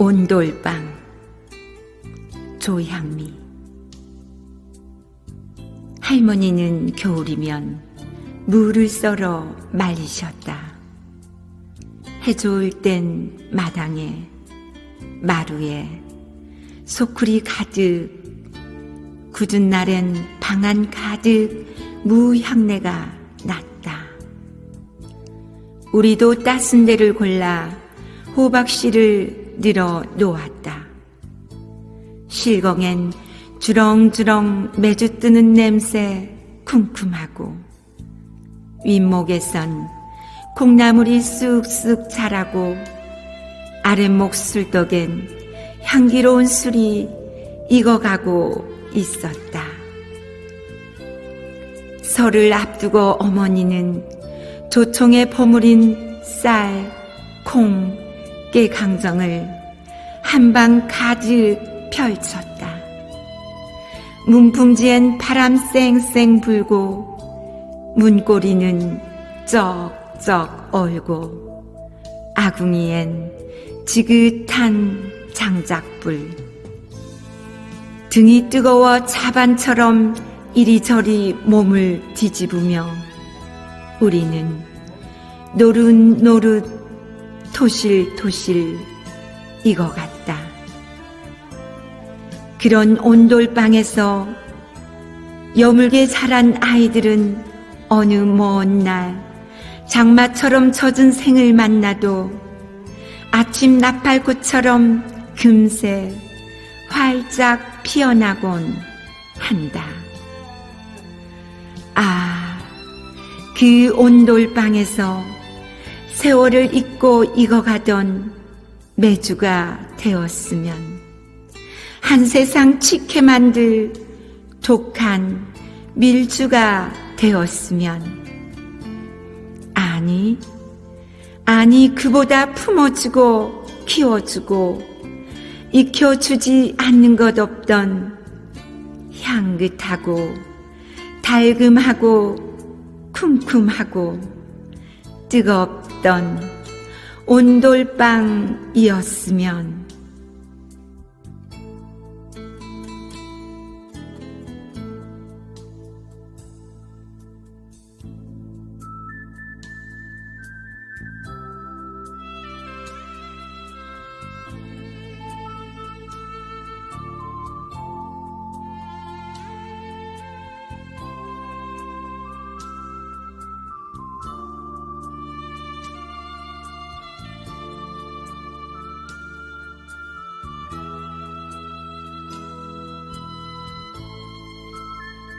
온돌방 조향미 할머니는 겨울이면 무를 썰어 말리셨다. 해 좋을 땐 마당에 마루에 소쿠리 가득 굳은 날엔 방안 가득 무 향내가 났다. 우리도 따순 데를 골라 호박씨를 늘어 놓았다. 실공엔 주렁주렁 매주 뜨는 냄새 쿰쿰하고 윗목에선 콩나물이 쑥쑥 자라고 아랫목 술떡엔 향기로운 술이 익어가고 있었다. 설을 앞두고 어머니는 조총에 버무린 쌀, 콩, 깨강정을 한방 가득 펼쳤다. 문풍지엔 바람 쌩쌩 불고 문고리는 쩍쩍 얼고 아궁이엔 지긋한 장작불 등이 뜨거워 자반처럼 이리저리 몸을 뒤집으며 우리는 노릇노릇 토실토실 익어갔다. 그런 온돌방에서 여물게 자란 아이들은 어느 먼 날 장마처럼 젖은 생을 만나도 아침 나팔꽃처럼 금세 활짝 피어나곤 한다. 아, 그 온돌방에서 세월을 잊고 익어가던 매주가 되었으면 한 세상 치케 만들 독한 밀주가 되었으면 아니 아니 그보다 품어주고 키워주고 익혀주지 않는 것 없던 향긋하고 달금하고 쿰쿰하고 뜨겁 던 온돌방이었으면